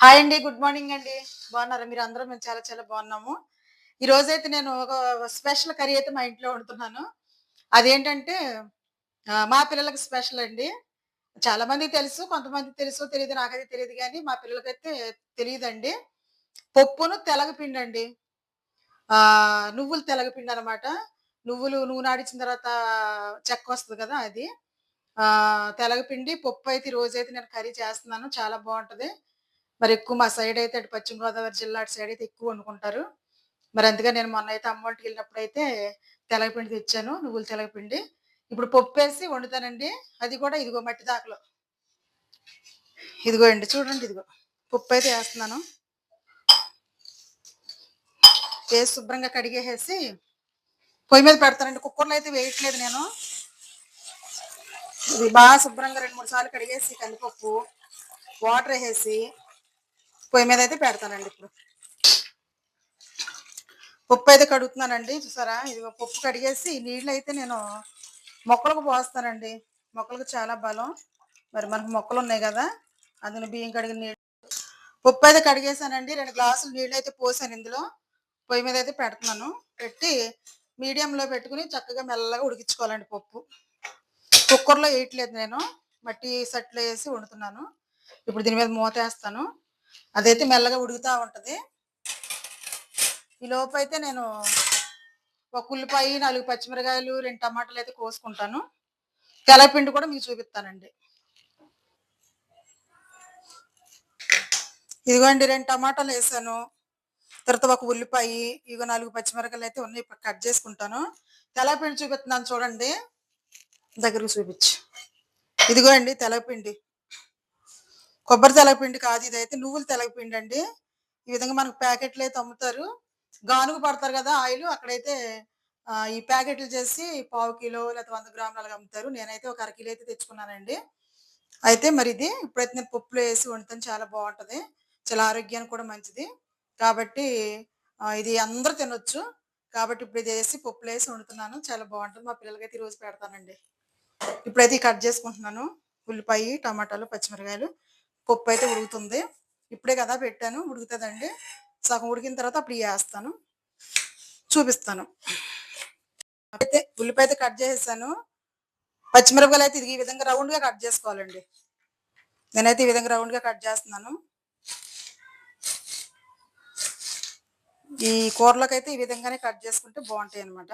Hi అండి good morning అండి. బాగున్నారా? మీరు అందరూ మేము చాలా చాలా బాగున్నాము. ఈ రోజైతే నేను ఒక స్పెషల్ కర్రీ అయితే మా ఇంట్లో వండుతున్నాను. అదేంటంటే మా పిల్లలకి స్పెషల్ అండి. చాలా మంది తెలుసు కొంతమంది తెలుసు తెలియదు నాకైతే తెలియదు కానీ మా పిల్లలకైతే తెలియదండి. పప్పును తెలగపిండి అండి. ఆ నువ్వులు తెలగపిండి అనమాట నువ్వులు నూనె ఆడిచిన తర్వాత చెక్క వస్తుంది కదా అది. ఆ తెలగపిండి పప్పు అయితే ఈ రోజైతే నేను కర్రీ చేస్తున్నాను. చాలా బాగుంటుంది. మరి ఎక్కువ మా సైడ్ అయితే అటు పశ్చిమ గోదావరి జిల్లా అటు సైడ్ అయితే ఎక్కువ వండుకుంటారు. మరి అందుకే నేను మొన్న అయితే అమ్మ వెళ్ళినప్పుడు అయితే తెలగపిండి తెచ్చాను. నువ్వులు తెలగపిండి. ఇప్పుడు పప్పు వేసి వండుతానండి. అది కూడా ఇదిగో మట్టి దాకలో. ఇదిగో అండి చూడండి ఇదిగో. పప్పు అయితే వేస్తున్నాను. వేసి శుభ్రంగా కడిగేసేసి పొయ్యి మీద పెడతానండి. కుక్కర్లో అయితే వేయట్లేదు నేను. ఇది బాగా శుభ్రంగా రెండు మూడు సార్లు కడిగేసి కందిపప్పు వాటర్ వేసేసి పొయ్యి మీద అయితే పెడతానండి ఇప్పుడు. పప్పు అయితే కడుగుతున్నానండి చూసారా? ఇది పప్పు కడిగేసి నీళ్ళు అయితే నేను మొక్కలకు పోస్తానండి. మొక్కలకు చాలా బలం. మరి మనకు మొక్కలు ఉన్నాయి కదా అందులో బియ్యం కడిగిన నీళ్ళు. పప్పు అయితే కడిగేసానండి. రెండు గ్లాసులు నీళ్ళు అయితే పోసాను ఇందులో. పొయ్యి మీద అయితే పెడుతున్నాను. పెట్టి మీడియంలో పెట్టుకుని చక్కగా మెల్లగా ఉడికించుకోవాలండి పప్పు. కుక్కర్లో వేయట్లేదు నేను. మట్టి సట్లో వేసి వండుతున్నాను. ఇప్పుడు దీని మీద మూత వేస్తాను. అదైతే మెల్లగా ఉడుకుతూ ఉంటుంది. ఈ లోపు అయితే నేను ఒక ఉల్లిపాయ నాలుగు పచ్చిమిరకాయలు రెండు టమాటాలు అయితే కోసుకుంటాను. తెలపిండి కూడా మీకు చూపిస్తానండి. ఇదిగోండి రెండు టమాటాలు వేసాను. తర్వాత ఒక ఉల్లిపాయ ఇగో నాలుగు పచ్చిమిరకాయలు అయితే ఉన్నాయి. ఇప్పుడు కట్ చేసుకుంటాను. తెలపిండి చూపిస్తున్నాను చూడండి. దగ్గరకు చూపించు. ఇదిగో అండి తెలపిండి కొబ్బరి తెలగపిండి కాదు ఇదైతే నువ్వులు తెలగపిండి అండి ఈ విధంగా మనకు ప్యాకెట్లు అయితే అమ్ముతారు. గానుగు పడతారు కదా ఆయిల్ అక్కడైతే ఈ ప్యాకెట్లు చేసి పావు కిలో లేకపోతే వంద గ్రాములు అలాగ అమ్ముతారు. నేనైతే ఒక అరకిలో అయితే తెచ్చుకున్నానండి. అయితే మరి ఇది ఇప్పుడైతే నేను పప్పులో వేసి వండుతాను చాలా బాగుంటది. చాలా ఆరోగ్యానికి కూడా మంచిది. కాబట్టి ఇది అందరూ తినొచ్చు. కాబట్టి ఇప్పుడు ఇది వేసి పప్పులు వేసి వండుతున్నాను. చాలా బాగుంటుంది. మా పిల్లలకైతే ఈరోజు పెడతానండి. ఇప్పుడైతే కట్ చేసుకుంటున్నాను. ఉల్లిపాయ టమాటాలు పచ్చిమిరకాయలు. పప్పు అయితే ఉడుకుతుంది. ఇప్పుడే కదా పెట్టాను ఉడుకుతుందండి. సగం ఉడికిన తర్వాత అప్పుడు వేస్తాను చూపిస్తాను. అయితే ఉల్లిపాయ అయితే కట్ చేసేసాను. పచ్చిమిరపకాయలు అయితే ఇది ఈ విధంగా రౌండ్గా కట్ చేసుకోవాలండి. నేనైతే ఈ విధంగా రౌండ్గా కట్ చేస్తున్నాను. ఈ కూరలోకైతే ఈ విధంగానే కట్ చేసుకుంటే బాగుంటాయి అనమాట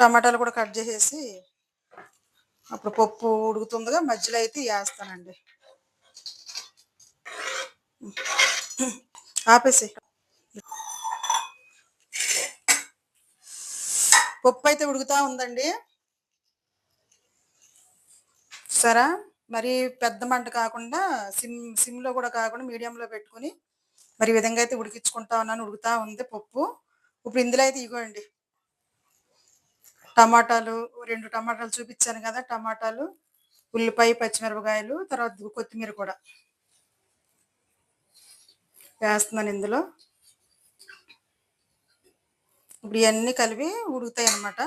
టమాటాలు కూడా కట్ చేసేసి అప్పుడు పప్పు ఉడుకుతుందిగా మధ్యలో అయితే వేస్తానండి. ఆపేసి. పప్పు అయితే ఉడుకుతా ఉందండి. సరే? మరి పెద్ద మంట కాకుండా సిమ్ సిమ్లో కూడా కాకుండా మీడియంలో పెట్టుకుని మరి విధంగా అయితే ఉడికించుకుంటా ఉన్నాను ఉడుకుతా ఉంది పప్పు. ఇప్పుడు ఇందులో అయితే ఇగోండి. టమాటాలు రెండు టమాటాలు చూపించాను కదా టమాటాలు ఉల్లిపాయ పచ్చిమిరపకాయలు తర్వాత కొత్తిమీర కూడా వేస్తున్నాను ఇందులో. ఇప్పుడు ఇవన్నీ కలిపి ఉడుకుతాయి అన్నమాట.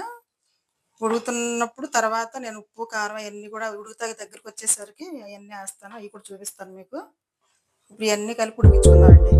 ఉడుకుతున్నప్పుడు తర్వాత నేను ఉప్పు కారం అవన్నీ కూడా ఉడుకుతాయి దగ్గరికి వచ్చేసరికి అవన్నీ వేస్తాను. అవి కూడా చూపిస్తాను మీకు. ఇప్పుడు ఇవన్నీ కలిపి ఉడికించుకుందామండి.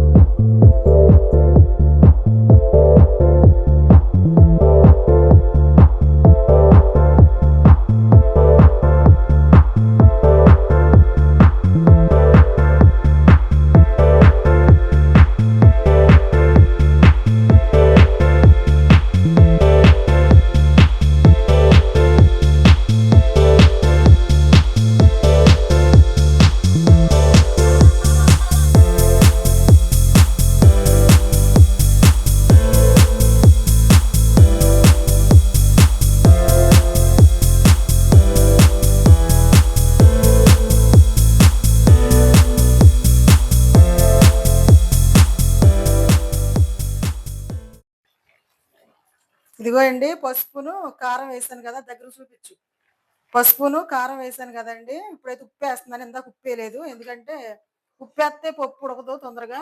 ఇదిగో అండి పసుపును కారం వేసాను కదా దగ్గర చూపించు. పసుపును కారం వేసాను కదండి ఇప్పుడైతే ఉప్పు వేస్తున్నాను ఇందాక ఉప్పేయలేదు. ఎందుకంటే ఉప్పు వేస్తే పప్పు ఉడకదు తొందరగా.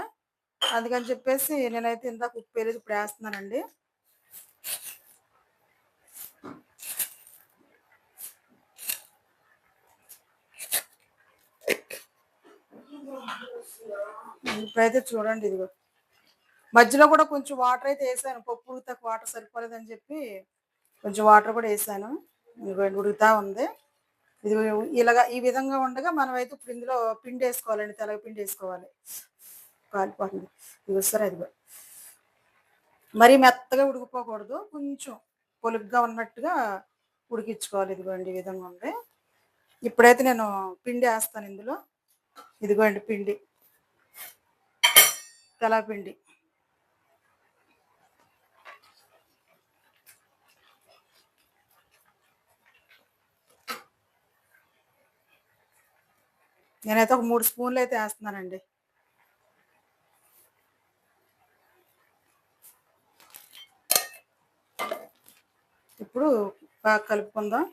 అందుకని చెప్పేసి నేనైతే ఇందాక ఉప్పు వేయలేదు ఇప్పుడు వేస్తున్నానండి. ఇప్పుడైతే చూడండి ఇదిగో. మధ్యలో కూడా కొంచెం వాటర్ అయితే వేసాను. పప్పు ఉడతకు వాటర్ సరిపోలేదని చెప్పి కొంచెం వాటర్ కూడా వేసాను. ఇదిగోండి ఉడుకుతా ఉంది. ఇది ఇలాగా ఈ విధంగా ఉండగా మనం అయితే ఇప్పుడు ఇందులో పిండి వేసుకోవాలండి. తెలగ పిండి వేసుకోవాలి. కాలిపోతుంది. ఇది వస్తారు అది మరీ మెత్తగా ఉడికిపోకూడదు. కొంచెం పొలుగ్గా ఉన్నట్టుగా ఉడికించుకోవాలి. ఇదిగోండి ఈ విధంగా ఉంది. ఇప్పుడైతే నేను పిండి వేస్తాను ఇందులో. ఇదిగోండి పిండి. తెలపిండి నేనైతే ఒక మూడు స్పూన్లు అయితే వేస్తున్నానండి. ఇప్పుడు బాగా కలుపుకుందాం.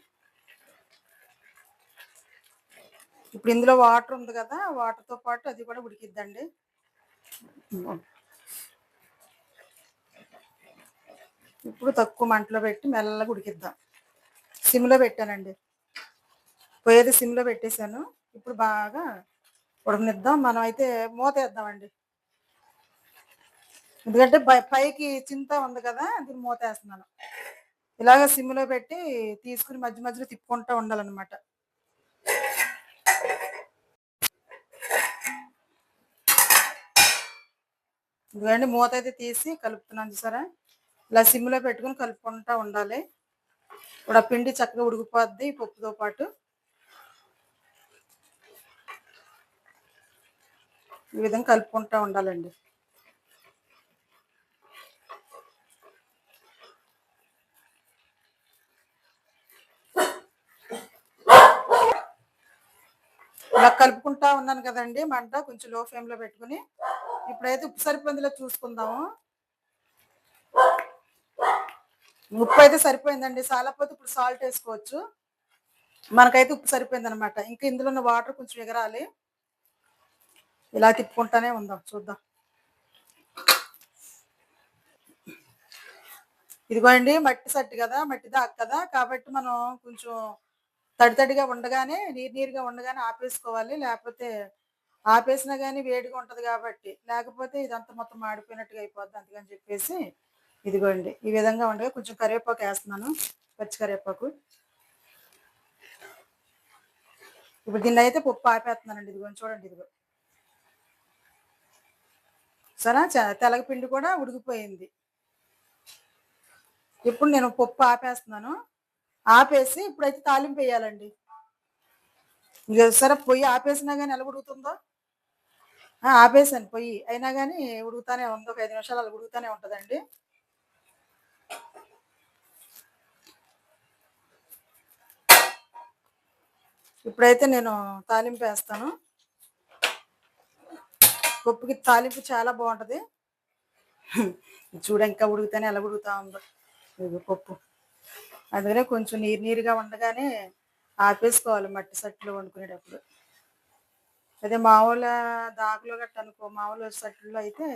ఇప్పుడు ఇందులో వాటర్ ఉంది కదా వాటర్తో పాటు అది కూడా ఉడికిద్దండి. ఇప్పుడు తక్కువ మంటలో పెట్టి మెల్లగా ఉడికిద్దాం. సిమ్లో పెట్టానండి. పోయేది సిమ్లో పెట్టేశాను. ఇప్పుడు బాగా ఉడకనిద్దాం. మనం అయితే మూత వేద్దామండి. ఎందుకంటే పై- పైకి చింత ఉంది కదా దీన్ని మూత వేస్తున్నాను. ఇలాగ సిమ్లో పెట్టి తీసుకుని మధ్య మధ్యలో తిప్పుకుంటూ ఉండాలన్నమాట. ఇదిగోండి మూత అయితే తీసి కలుపుతున్నాను చూసారా? ఇలా సిమ్లో పెట్టుకుని కలుపుకుంటూ ఉండాలి. ఇప్పుడు ఆ పిండి చక్కగా ఉడికిపోద్ది పప్పుతో పాటు. ఈ విధంగా కలుపుకుంటూ ఉండాలండి. ఇలా కలుపుకుంటా ఉన్నాను కదండి మంట కొంచెం లో ఫ్లేమ్లో పెట్టుకుని. ఇప్పుడైతే ఉప్పు సరిపోయిందిలో చూసుకుందాము. ఉప్పు అయితే సరిపోయిందండి. సాలపోతే ఇప్పుడు సాల్ట్ వేసుకోవచ్చు. మనకైతే ఉప్పు సరిపోయింది అనమాట ఇంకా ఇందులో ఉన్న వాటర్ కొంచెం ఎగరాలి. ఇలా తిప్పుకుంటానే ఉందాం చూద్దాం. ఇదిగోండి మట్టి సట్టు కదా మట్టి దాక్ కదా కాబట్టి మనం కొంచెం తడి తడిగా ఉండగానే నీరు నీరుగా ఉండగానే ఆపేసుకోవాలి లేకపోతే ఆపేసినా కానీ వేడిగా ఉంటుంది కాబట్టి. లేకపోతే ఇదంతా మొత్తం మాడిపోయినట్టుగా అయిపోద్ది అందుకని చెప్పేసి ఇదిగోండి ఈ విధంగా ఉండగా కొంచెం కరివేపాకు వేస్తున్నాను పచ్చి కరివేపాకు. ఇప్పుడు దీన్ని అయితే పప్పు ఆపేస్తున్నానండి ఇదిగోండి చూడండి ఇదిగో. సరే చ- తెలగపిండి కూడా ఉడికిపోయింది. ఇప్పుడు నేను పప్పు ఆపేస్తున్నాను. ఆపేసి ఇప్పుడైతే తాలింపు వేయాలండి. ఇక సరే పొయ్యి ఆపేసినా కానీ ఎలా ఉడుకుతుందో? ఆపేసాను పొయ్యి. అయినా కానీ ఉడుకుతానే ఉంది. ఒక ఐదు నిమిషాలు అలా ఉడుకుతానే ఉంటుందండి. ఇప్పుడైతే నేను తాలింపు వేస్తాను. పప్పుకి తాలింపు చాలా బాగుంటుంది. చూడ ఇంకా ఉడుకుతానే ఎలా ఉడుకుతా ఉందో. ఇది పప్పు. అందుకనే కొంచెం నీరు నీరుగా ఉండగానే ఆపేసుకోవాలి మట్టి సట్టులో వండుకునేటప్పుడు. అదే మామూలు దాకులో గట్ట అనుకో మామూలు సట్టులో అయితే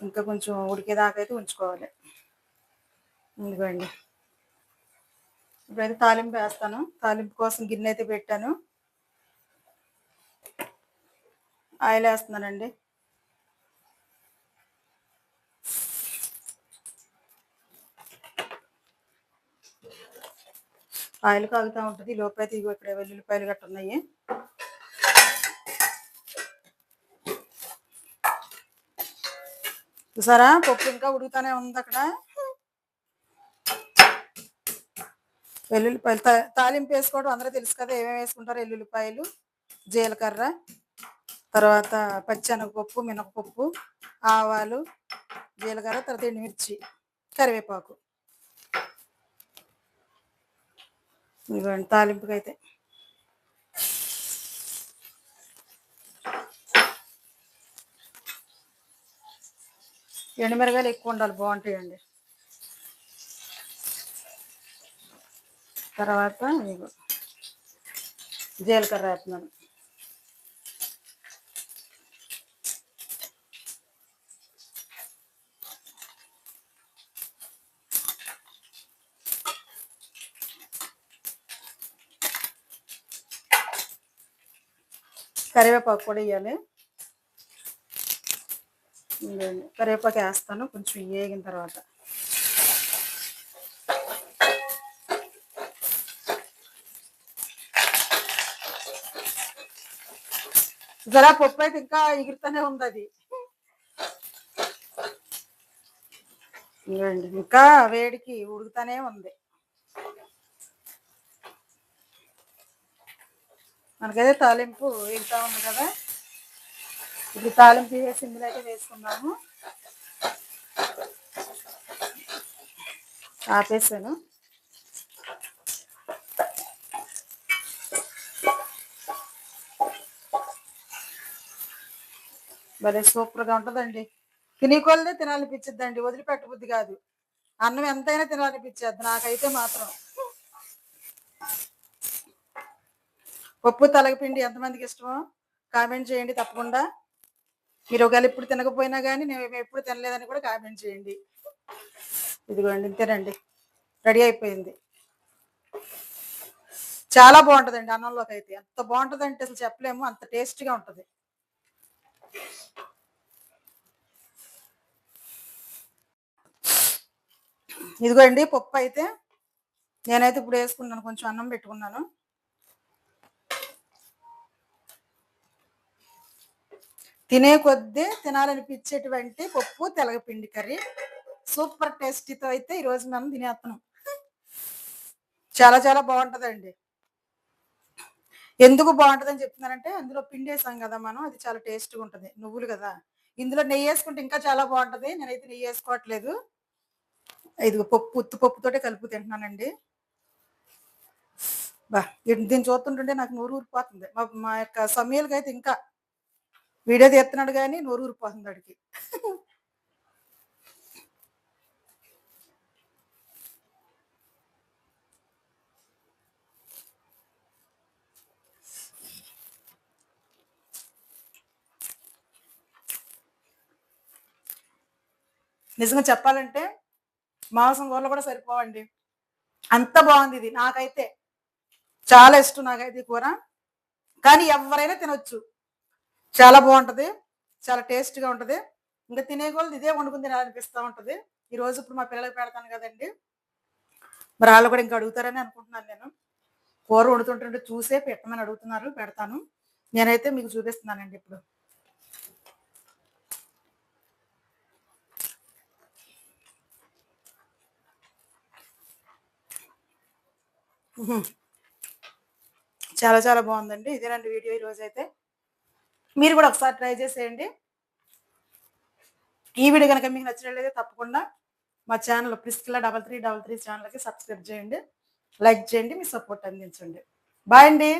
ఇంకా కొంచెం ఉడికేదాకా అయితే ఉంచుకోవాలి. ఇదిగోండి. ఇప్పుడైతే తాలింపు వేస్తాను. తాలింపు కోసం గిన్నె అయితే పెట్టాను. ఆయిల్ వేస్తున్నానండి. ఆయిల్ కాగుతూ ఉంటుంది. లోపైతే ఇవి ఇక్కడ వెల్లుల్లిపాయలు గట్ట ఉన్నాయి. చూసారా? పప్పు ఇంకా ఉడుకుతానే ఉంది అక్కడ. వెల్లుల్లిపాయలు తా- తాలింపు వేసుకోవడం అందరూ తెలుసు కదా ఏమేమి వేసుకుంటారు? వెల్లుల్లిపాయలు జీలకర్ర తర్వాత పచ్చనగపప్పు మినపప్పు ఆవాలు జీలకర్ర తర్వాత ఎండుమిర్చి కరివేపాకు. ఇవ్వండి తాలింపుకి అయితే ఎండుమిరగాయలు ఎక్కువ ఉండాలి బాగుంటాయండి. తర్వాత ఇగో జీలకర్ర వేస్తున్నాను. కరివేపాకు కూడా వేయాలి కరివేపాకు వేస్తాను కొంచెం వేగిన తర్వాత. జరా పప్పు అయితే ఇంకా ఎగురుతూనే ఉంది అది. ఇంకా వేడికి ఉడుకుతానే ఉంది. మనకైతే తాలింపు ఇంకా ఉంది కదా. ఇప్పుడు తాలింపు వేసి ఇందులో అయితే వేసుకున్నాము ఆపేసాను. భలే సూపర్గా ఉంటుందండి. తినే కొలదే తినాలనిపించిద్దండి. వదిలిపెట్టబుద్ధి కాదు. అన్నం ఎంతైనా తినాలనిపించేది. నాకైతే మాత్రం. పప్పు తలగపిండి ఎంతమందికి ఇష్టమో కామెంట్ చేయండి తప్పకుండా. మీరు ఒకవేళ ఇప్పుడు తినకపోయినా కానీ నేను ఎప్పుడు తినలేదని కూడా కామెంట్ చేయండి. ఇదిగోండి ఇంతేనండి. రెడీ అయిపోయింది. చాలా బాగుంటుందండి అన్నంలోకి అయితే. ఎంత బాగుంటుందంటే అసలు చెప్పలేము. అంత టేస్ట్గా ఉంటుంది. ఇదిగోండి పప్పు అయితే నేనైతే ఇప్పుడు వేసుకున్నాను. కొంచెం అన్నం పెట్టుకున్నాను. తినే కొద్దీ తినాలనిపించేటువంటి పప్పు తెలగపిండి కర్రీ. సూపర్ టేస్టీతో అయితే ఈరోజు మనం తినేస్తున్నాం చాలా చాలా బాగుంటుందండి. ఎందుకు బాగుంటుందని చెప్తున్నానంటే అందులో పిండి వేసాం కదా మనం అది చాలా టేస్ట్గా ఉంటుంది. నువ్వులు కదా. ఇందులో నెయ్యి వేసుకుంటే ఇంకా చాలా బాగుంటుంది. నేనైతే నెయ్యి వేసుకోవట్లేదు. ఇది పప్పు ఉత్తి పప్పుతోటే కలుపు తింటున్నానండి. బా దీన్ని చూస్తుంటుంటే నాకు నూరు ఊరిపోతుంది. మా మా యొక్క సమయాలకి అయితే ఇంకా వీడియో తీస్తున్నాడు కానీ నోరు ఊరిపోతుంది అడికి నిజంగా చెప్పాలంటే మాంసం కూరలు కూడా సరిపోవండి. అంత బాగుంది ఇది నాకైతే. చాలా ఇష్టం నాకైతే ఈ కూర. కానీ ఎవరైనా తినొచ్చు. చాలా బాగుంటుంది. చాలా టేస్ట్గా ఉంటుంది. ఇంకా తినే కూడా ఇదే వండుకుని తినాలనిపిస్తూ ఉంటుంది. ఈరోజు ఇప్పుడు మా పిల్లలకు పెడతాను కదండి. మరి వాళ్ళు కూడా ఇంకా అడుగుతారని అనుకుంటున్నాను నేను. కూర వండుతుంటుంటే చూసే పెట్టమని అడుగుతున్నారు. పెడతాను. నేనైతే మీకు చూపిస్తున్నానండి ఇప్పుడు. చాలా చాలా బాగుందండి. ఇదేనండి వీడియో ఈరోజు అయితే మీరు కూడా ఒకసారి ట్రై చేసేయండి. ఈ వీడియో కనుక మీకు నచ్చినట్లయితే తప్పకుండా మా channel Priscilla double three double three ఛానల్కి సబ్స్క్రైబ్ చేయండి. లైక్ చేయండి మీ సపోర్ట్ అందించండి. బాయ్ అండి.